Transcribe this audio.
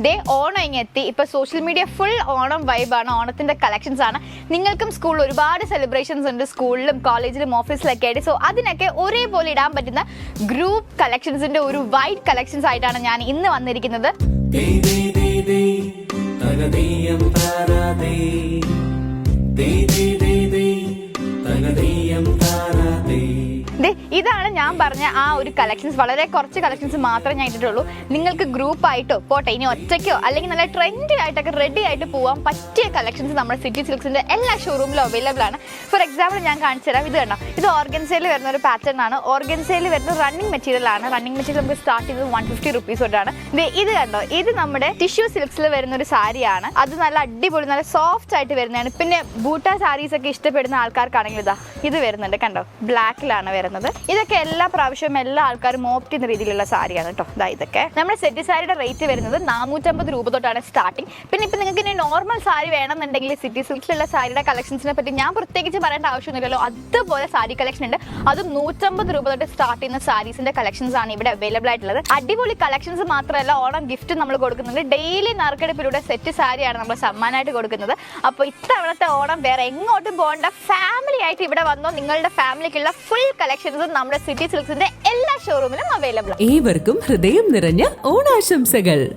ദേ ഓണം ഇങ്ങ് എത്തി ഇപ്പൊ സോഷ്യൽ മീഡിയ ഫുൾ ഓണം വൈബാണ് ഓണത്തിന്റെ കളക്ഷൻസ് ആണ്. നിങ്ങൾക്കും സ്കൂളിൽ ഒരുപാട് സെലിബ്രേഷൻസ് ഉണ്ട്. സ്കൂളിലും കോളേജിലും ഓഫീസിലൊക്കെ ആയിട്ട്. സോ അതിനൊക്കെ ഒരേപോലെ ഇടാൻ പറ്റുന്ന ഗ്രൂപ്പ് കളക്ഷൻസിന്റെ ഒരു വൈഡ് കളക്ഷൻസ് ആയിട്ടാണ് ഞാൻ ഇന്ന് വന്നിരിക്കുന്നത്. ദേ ദേ ഇതാണ് ഞാൻ പറഞ്ഞ ആ ഒരു കളക്ഷൻസ് വളരെ കുറച്ച് കളക്ഷൻസ് മാത്രമേ ഞാൻ ഇട്ടിട്ടുള്ളൂ. നിങ്ങൾക്ക് ഗ്രൂപ്പ് ആയിട്ടോ പോട്ടെ ഇനി ഒറ്റയ്ക്കോ അല്ലെങ്കിൽ നല്ല ട്രെൻഡി ആയിട്ടൊക്കെ റെഡി ആയിട്ട് പോകാൻ പറ്റിയ കളക്ഷൻസ് നമ്മുടെ സിറ്റി സിൽക്സിന്റെ എല്ലാ ഷോറൂമിലും അവൈലബിൾ ആണ്. ഫോർ എക്സാമ്പിൾ ഞാൻ കാണിച്ചു തരാം. ഇത് കണ്ടോ? ഇത് ഓർഗൻസയിൽ വരുന്ന ഒരു പാറ്റേൺ ആണ്. ഓർഗൻസയിൽ വരുന്ന റണ്ണിങ് മെറ്റീരിയൽ ആണ്. റണ്ണിങ് മെറ്റീരിയൽ നമുക്ക് സ്റ്റാർട്ട് ചെയ്തത് വൺ ഫിഫ്റ്റി റുപ്പീസ് തൊട്ടാണ്. ഇത് കണ്ടോ? ഇത് നമ്മുടെ ടിഷ്യൂ സിൽക്സിൽ വരുന്ന ഒരു സാരിയാണ്. അത് നല്ല അടിപൊളി നല്ല സോഫ്റ്റ് ആയിട്ട് വരുന്നതാണ്. പിന്നെ ബൂട്ട സാരീസ് ഒക്കെ ഇഷ്ടപ്പെടുന്ന ആൾക്കാർക്കാണെങ്കിൽ ഇതാ ഇത് വരുന്നുണ്ട്. കണ്ടോ? ബ്ലാക്കിലാണ് വരുന്നത്. ഇതൊക്കെ എല്ലാ പ്രാവശ്യവും എല്ലാ ആൾക്കാരും ഓപ്റ്റ് രീതിയിലുള്ള സാരിയാണ് കേട്ടോ ഇതാ ഇതൊക്കെ. നമ്മുടെ സെറ്റ് സാരിയുടെ റേറ്റ് വരുന്നത് നാനൂറ്റമ്പത് രൂപ തൊട്ടാണ് സ്റ്റാർട്ടിങ് പിന്നെ ഇപ്പം നിങ്ങൾക്ക് ഇനി നോർമൽ സാരി വേണമെന്നുണ്ടെങ്കിൽ സിറ്റി സിൽക്സിലുള്ള സാരിയുടെ കളക്ഷൻസിനെ പറ്റി ഞാൻ പ്രത്യേകിച്ച് പറയേണ്ട ആവശ്യമൊന്നുമില്ലല്ലോ. അതുപോലെ സാരി കളക്ഷൻ ഉണ്ട്. അത് നൂറ്റമ്പത് രൂപ തൊട്ട് സ്റ്റാർട്ട് ചെയ്യുന്ന സാരീസിന്റെ കളക്ഷൻസ് ആണ് ഇവിടെ അവൈലബിൾ ആയിട്ടുള്ളത്. അടിപൊളി കളക്ഷൻസ് മാത്രമല്ല ഓണം ഗിഫ്റ്റ് നമ്മൾ കൊടുക്കുന്നുണ്ട്. ഡെയിലി നറുക്കെടുപ്പിലൂടെ സെറ്റ് സാരിയാണ് നമ്മൾ സമ്മാനമായിട്ട് കൊടുക്കുന്നത്. അപ്പോൾ ഇത്തവണത്തെ ഓണം വേറെ എങ്ങോട്ടും പോകേണ്ട. ഫാമിലി ആയിട്ട് ഇവിടെ വന്നോ നിങ്ങളുടെ ഫാമിലിക്കുള്ള ഫുൾ കളക്ഷൻസും നമ്മുടെ സിറ്റി സിൽക്സിന്റെ എല്ലാ ഷോറൂമിലും അവൈലബിൾ ഏവർക്കും ഹൃദയം നിറഞ്ഞ ഓണാശംസകൾ.